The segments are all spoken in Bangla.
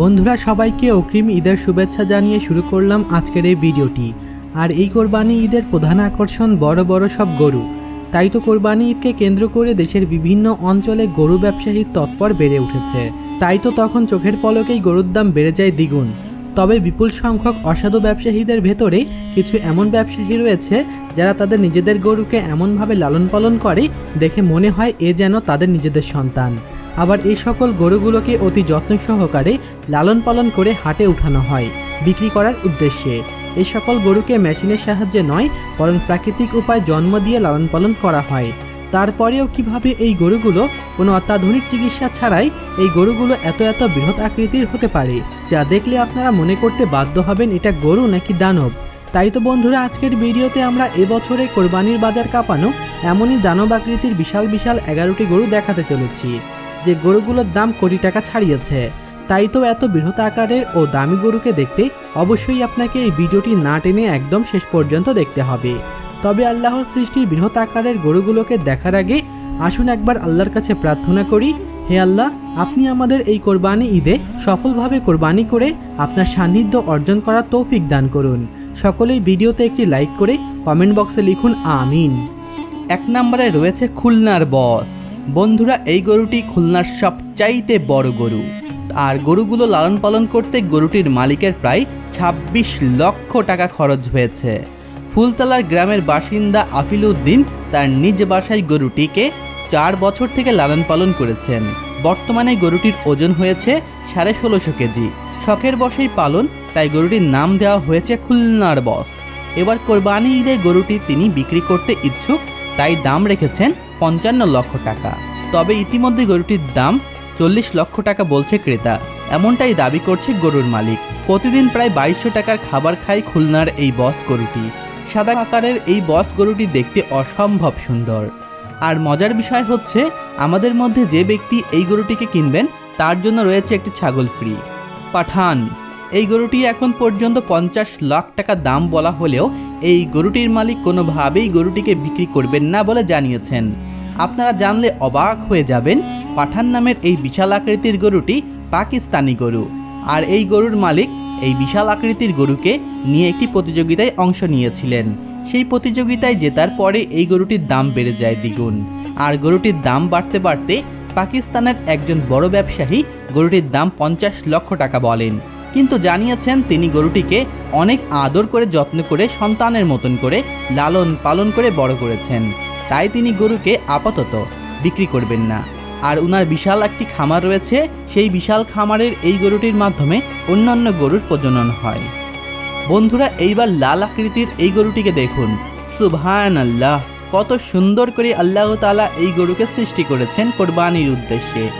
বন্ধুরা, সবাইকে অগ্রিম ঈদের শুভেচ্ছা জানিয়ে শুরু করলাম আজকের এই ভিডিওটি। আর এই কোরবানি ঈদের প্রধান আকর্ষণ বড় বড় সব গরু। তাই তো কোরবানি ঈদকে কেন্দ্র করে দেশের বিভিন্ন অঞ্চলে গরু ব্যবসায়ীর তৎপর বেড়ে উঠেছে। তাই তো তখন চোখের পলকেই গরুর দাম বেড়ে যায় দ্বিগুণ। তবে বিপুল সংখ্যক অসাধু ব্যবসায়ীদের ভেতরে কিছু এমন ব্যবসায়ী রয়েছে যারা তাদের নিজেদের গরুকে এমনভাবে লালন পালন করে দেখে মনে হয় এ যেন তাদের নিজেদের সন্তান। আবার এই সকল গরুগুলোকে অতি যত্ন সহকারে লালন পালন করে হাটে উঠানো হয়, বিক্রি করার উদ্দেশ্যে। এই সকল গরুকে মেশিনের সাহায্যে নয়, বরং প্রাকৃতিক উপায় জন্ম দিয়ে লালন পালন করা হয়। তারপরেও কীভাবে এই গরুগুলো কোনো অত্যাধুনিক চিকিৎসা ছাড়াই এই গরুগুলো এত এত বৃহৎ আকৃতির হতে পারে, যা দেখলে আপনারা মনে করতে বাধ্য হবেন এটা গরু নাকি দানব? তাই তো বন্ধুরা, আজকের ভিডিওতে আমরা এবছরে কোরবানির বাজার কাঁপানো এমনই দানব আকৃতির বিশাল বিশাল এগারোটি গরু দেখাতে চলেছি। যে গরুগুলোর দাম কোটি টাকা ছাড়িয়েছে। তাই তো এত বৃহৎ আকারের ও দামি গরুকে দেখতে অবশ্যই আপনাকে এই ভিডিওটি না টেনে একদম শেষ পর্যন্ত দেখতে হবে। তবে আল্লাহর সৃষ্টি বৃহৎ আকারের গরুগুলোকে দেখার আগে আসুন একবার আল্লাহর কাছে প্রার্থনা করি, হে আল্লাহ, আপনি আমাদের এই কোরবানি ঈদে সফলভাবে কোরবানি করে আপনার সান্নিধ্য অর্জন করার তৌফিক দান করুন। সকলেই ভিডিওতে একটি লাইক করে কমেন্ট বক্সে লিখুন, আমিন। এক নম্বরে রয়েছে খুলনার বস। বন্ধুরা, এই গরুটি খুলনার সবচাইতে বড় গরু। আর গরুগুলো লালন পালন করতে গরুটির মালিকের প্রায় ছাব্বিশ লক্ষ টাকা খরচ হয়েছে। ফুলতলার গ্রামের বাসিন্দা আফিল উদ্দিন তার নিজ বাসায় গরুটিকে চার বছর থেকে লালন পালন করেছেন। বর্তমানে গরুটির ওজন হয়েছে সাড়ে ষোলোশো কেজি। শখের বসেই পালন, তাই গরুটির নাম দেওয়া হয়েছে খুলনার বস। এবার কোরবানি ঈদে গরুটি তিনি বিক্রি করতে ইচ্ছুক, তাই দাম রেখেছেন পঞ্চান্ন লক্ষ টাকা। তবে ইতিমধ্যে গরুটির দাম চল্লিশ লক্ষ টাকা বলছে ক্রেতা। এমনটাই দাবি করছে গরুর মালিক। প্রতিদিন প্রায় বাইশশো টাকার খাবার খায় খুলনার এই বস গরুটি। সাদা আকারের এই বস গরুটি দেখতে অসম্ভব সুন্দর। আর মজার বিষয় হচ্ছে, আমাদের মধ্যে যে ব্যক্তি এই গরুটিকে কিনবেন, তার জন্য রয়েছে একটি ছাগল ফ্রি। পাঠান। এই গরুটি এখন পর্যন্ত পঞ্চাশ লাখ টাকা দাম বলা হলেও, এই গরুটির মালিক কোনোভাবেই গরুটিকে বিক্রি করবেন না বলে জানিয়েছেন। আপনারা জানলে অবাক হয়ে যাবেন, পাঠান নামের এই বিশাল আকৃতির গরুটি পাকিস্তানি গরু। আর এই গরুর মালিক এই বিশাল আকৃতির গরুকে নিয়ে একটি প্রতিযোগিতায় অংশ নিয়েছিলেন। সেই প্রতিযোগিতায় জেতার পরে এই গরুটির দাম বেড়ে যায় দ্বিগুণ। আর গরুটির দাম বাড়তে বাড়তে পাকিস্তানের একজন বড় ব্যবসায়ী গরুটির দাম পঞ্চাশ লক্ষ টাকা বলেন। কিন্তু জানিয়েছেন তিনি গরুটিকে অনেক আদর করে, যত্ন করে, সন্তানের মতন করে লালন পালন করে বড় করেছেন। তাই তিনি গরুকে আপাতত বিক্রি করবেন না। আর উনার বিশাল একটি খামার রয়েছে, সেই বিশাল খামারের এই গরুটির মাধ্যমে অন্যান্য গরুর প্রজনন হয়। বন্ধুরা, এইবার লাল আকৃতির এই গরুটিকে দেখুন। সুবহান আল্লাহ কত সুন্দর করে আল্লাহ তাআলা এই গরুকে সৃষ্টি করেছেন কোরবানির উদ্দেশ্যে।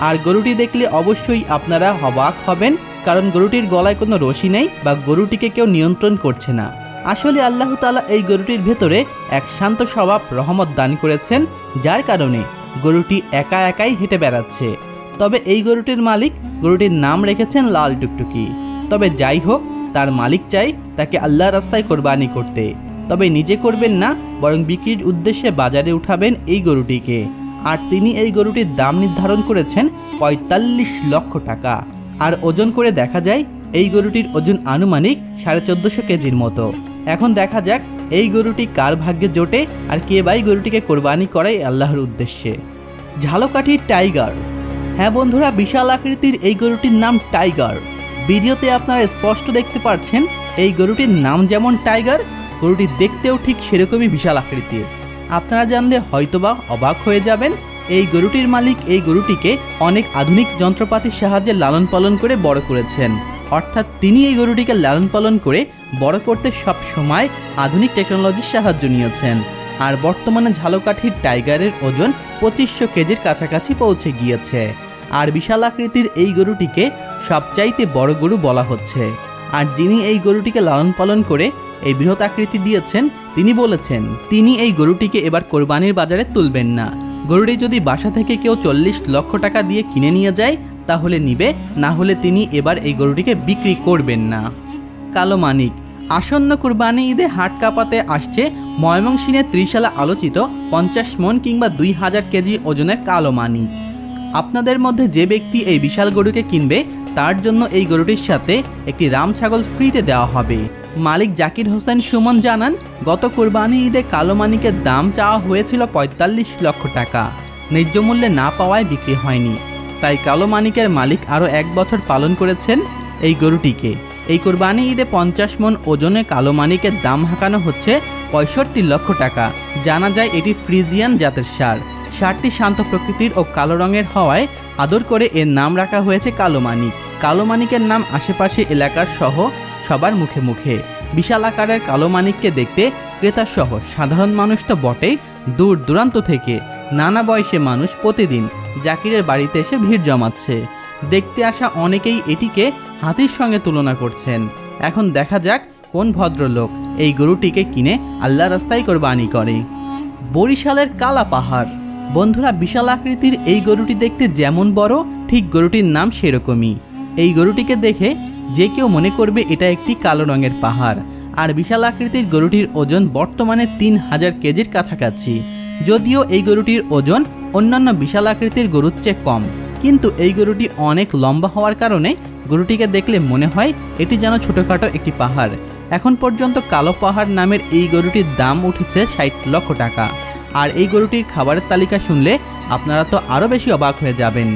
আর গরুটি দেখলে অবশ্যই আপনারা অবাক হবেন, কারণ গরুটির গলায় কোনো রশি নেই বা গরুটিকে কেউ নিয়ন্ত্রণ করছে না। আসলে আল্লাহ তাআলা এই গরুটির ভেতরে এক শান্ত স্বভাব, রহমত দান করেছেন, যার কারণে গরুটি একা একাই হেঁটে বেড়াচ্ছে। তবে এই গরুটির মালিক গরুটির নাম রেখেছেন লাল টুকটুকি। তবে যাই হোক, তার মালিক চাই তাকে আল্লাহ রাস্তায় কোরবানি করতে। তবে নিজে করবেন না, বরং বিক্রির উদ্দেশ্যে বাজারে উঠাবেন এই গরুটিকে। আর তিনি এই গরুটির দাম নির্ধারণ করেছেন পঁয়তাল্লিশ লক্ষ টাকা। আর ওজন করে দেখা যায়, এই গরুটির ওজন আনুমানিক সাড়ে চোদ্দোশো কেজির মতো। এখন দেখা যাক এই গরুটি কার ভাগ্যে জোটে আর কে বাই গরুটিকে কোরবানি করাই আল্লাহর উদ্দেশ্যে। ঝালকাঠির টাইগার। হ্যাঁ বন্ধুরা, বিশাল আকৃতির এই গরুটির নাম টাইগার। ভিডিওতে আপনারা স্পষ্ট দেখতে পাচ্ছেন এই গরুটির নাম যেমন টাইগার, গরুটি দেখতেও ঠিক সেরকমই বিশাল আকৃতির। আপনারা জানলে হয়তোবা অবাক হয়ে যাবেন, এই গরুটির মালিক এই গরুটিকে অনেক আধুনিক যন্ত্রপাতির সাহায্যে লালন পালন করে বড় করেছেন। অর্থাৎ তিনি এই গরুটিকে লালন পালন করে বড় করতে সব সময় আধুনিক টেকনোলজির সাহায্য নিয়েছেন। আর বর্তমানে ঝালকাঠির টাইগারের ওজন পঁচিশশো কেজির কাছাকাছি পৌঁছে গিয়েছে। আর বিশাল আকৃতির এই গরুটিকে সবচাইতে বড় গরু বলা হচ্ছে। আর যিনি এই গরুটিকে লালন পালন করে এই বৃহৎ আকৃতি দিয়েছেন, তিনি বলেছেন, তিনি এই গরুটিকে এবার কোরবানির বাজারে তুলবেন না। গরুটি যদি বাসা থেকে কেউ চল্লিশ লক্ষ টাকা দিয়ে কিনে নিয়ে যায় তাহলে নিবে, না হলে তিনি এবার এই গরুটিকে বিক্রি করবেন না। কালো মানিক, আসন্ন কুরবানি ঈদে হাট কাপাতে আসছে ময়মনসিংহের ত্রিশালা আলোচিত পঞ্চাশ মন কিংবা দুই হাজার কেজি ওজনের কালো মানিক। আপনাদের মধ্যে যে ব্যক্তি এই বিশাল গরুকে কিনবে, তার জন্য এই গরুটির সাথে একটি রাম ছাগল ফ্রিতে দেওয়া হবে। মালিক জাকির হোসেন সুমন জানান, গত কোরবানি ঈদে কালো মানিকের দাম চাওয়া হয়েছিল পঁয়তাল্লিশ লক্ষ টাকা। ন্যায্য মূল্যে না পাওয়ায় বিক্রি হয়নি। তাই কালো মানিকের মালিক আরও এক বছর পালন করেছেন এই গরুটিকে। এই কোরবানি ঈদে পঞ্চাশ মন ওজনে কালো মানিকের দাম হাঁকানো হচ্ছে পঁয়ষট্টি লক্ষ টাকা। জানা যায় এটি ফ্রিজিয়ান জাতের সার। সারটি শান্ত প্রকৃতির ও কালো রঙের হওয়ায় আদর করে এর নাম রাখা হয়েছে কালো মানিক। কালো মানিকের নাম আশেপাশে এলাকার সহ সবার মুখে মুখে। বিশাল আকারের কালো মানিককে দেখতে ক্রেতা সহ সাধারণ মানুষ তো বটেই দূর দূরান্ত থেকে। নানা বয়সে মানুষ প্রতিদিন জাকিরের বাড়িতে এসে ভিড় জমাচ্ছে। দেখতে আসা অনেকেই এটিকে হাতির সঙ্গে তুলনা করছেন। এখন দেখা যাক কোন ভদ্রলোক এই গরুটিকে কিনে আল্লাহ রাস্তায় কোরবানি করে। বরিশালের কালা পাহাড়। বন্ধুরা, বিশাল আকৃতির এই গরুটি দেখতে যেমন বড়, ঠিক গরুটির নাম সেরকমই। এই গরুটিকে দেখে যে কেউ মনে করবে এটা একটি কালো রঙের পাহাড়। আর বিশাল আকৃতির গরুটির ওজন বর্তমানে তিন হাজার কেজির কাছাকাছি। যদিও এই গরুটির ওজন অন্যান্য বিশাল আকৃতির গরুর চেয়ে কম। কিন্তু এই গরুটি অনেক লম্বা হওয়ার কারণে গরুটিকে দেখলে মনে হয় এটি যেন ছোটোখাটো একটি পাহাড়। এখন পর্যন্ত কালো পাহাড় নামের এই গরুটির দাম উঠেছে ষাট লক্ষ টাকা। আর এই গরুটির খাবারের তালিকা শুনলে আপনারা তো আরও বেশি অবাক হয়ে যাবেন।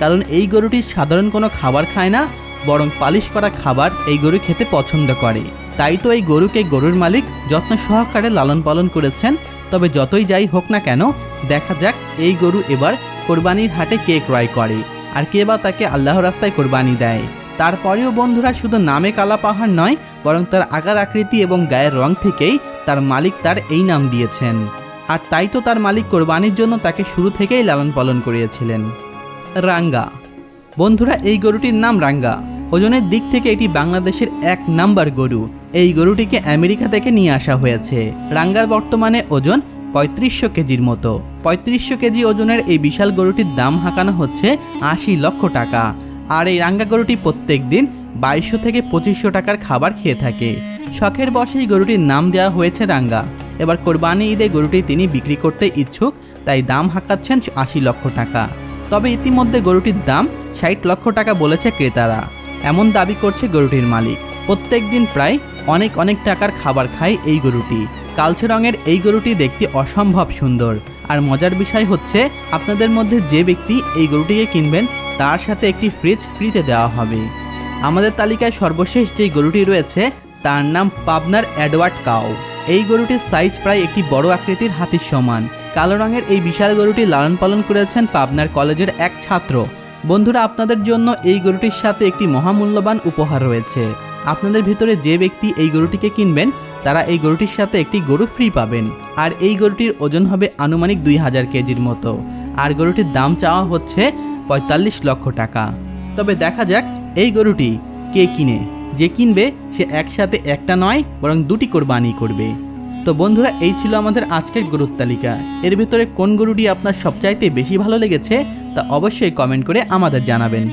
কারণ এই গরুটি সাধারণ কোনো খাবার খায় না, বরং পালিশ করা খাবার এই গরু খেতে পছন্দ করে। তাই তো এই গরুকে গরুর মালিক যত্ন সহকারে লালন পালন করেছেন তবে যতই যাই হোক না কেন, দেখা যাক এই গরু এবার কোরবানির হাটে কে ক্রয় করে আর কে বা তাকে আল্লাহ রাস্তায় কোরবানি দেয়। তারপরেও বন্ধুরা শুধু নামে কালা পাহাড় নয়, বরং তার আকার আকৃতি এবং গায়ের রং থেকেই তার মালিক তার এই নাম দিয়েছেন। আর তাই তো তার মালিক কোরবানির জন্য তাকে শুরু থেকেই লালন পালন করিয়েছিলেন। রাঙ্গা। বন্ধুরা, এই গরুটির নাম রাঙ্গা। ওজনের দিক থেকে এটি বাংলাদেশের এক নাম্বার গরু। এই গরুটিকে আমেরিকা থেকে নিয়ে আসা হয়েছে। রাঙ্গার বর্তমানে ওজন পঁয়ত্রিশশো কেজির মতো। পঁয়ত্রিশশো কেজি ওজনের এই বিশাল গরুটির দাম হাঁকানো হচ্ছে আশি লক্ষ টাকা। আর এই রাঙ্গা গরুটি প্রত্যেক দিন বাইশশো থেকে পঁচিশশো টাকার খাবার খেয়ে থাকে। শখের বসে এই গরুটির নাম দেওয়া হয়েছে রাঙ্গা। এবার কোরবানি ঈদে গরুটি তিনি বিক্রি করতে ইচ্ছুক, তাই দাম হাঁকাচ্ছেন আশি লক্ষ টাকা। তবে ইতিমধ্যে গরুটির দাম ষাট লক্ষ টাকা বলেছে ক্রেতারা। এমন দাবি করছে গরুটির মালিক। প্রত্যেক দিন প্রায় অনেক অনেক টাকার খাবার খায় এই গরুটি। কালচে রঙের এই গরুটি দেখতে অসম্ভব সুন্দর। আর মজার বিষয় হচ্ছে, আপনাদের মধ্যে যে ব্যক্তি এই গরুটিকে কিনবেন, তার সাথে একটি ফ্রিজ ফ্রিতে দেওয়া হবে। আমাদের তালিকায় সর্বশেষ যে গরুটি রয়েছে, তার নাম পাবনার অ্যাডওয়ার্ড কাউ। এই গরুটির সাইজ প্রায় একটি বড় আকৃতির হাতির সমান। কালো রঙের এই বিশাল গরুটি লালন পালন করেছেন পাবনার কলেজের এক ছাত্র। বন্ধুরা, আপনাদের জন্য এই গরুটির সাথে একটি মহামূল্যবান উপহার রয়েছে। আপনাদের ভিতরে যে ব্যক্তি এই গরুটিকে কিনবেন, তারা এই গরুটির সাথে একটি গরু ফ্রি পাবেন। আর এই গরুটির ওজন হবে আনুমানিক দুই হাজার কেজির মতো। আর গরুটির দাম চাওয়া হচ্ছে পঁয়তাল্লিশ লক্ষ টাকা। তবে দেখা যাক এই গরুটি কে কিনে। যে কিনবে, সে একসাথে একটা নয়, বরং দুটি কোরবানি করবে। তো বন্ধুরা, এই ছিল আমাদের আজকের গরুর তালিকা। এর ভিতরে কোন গরুটি আপনার সবচাইতে বেশি ভালো লেগেছে তা অবশ্যই কমেন্ট করে আমাদের জানাবেন।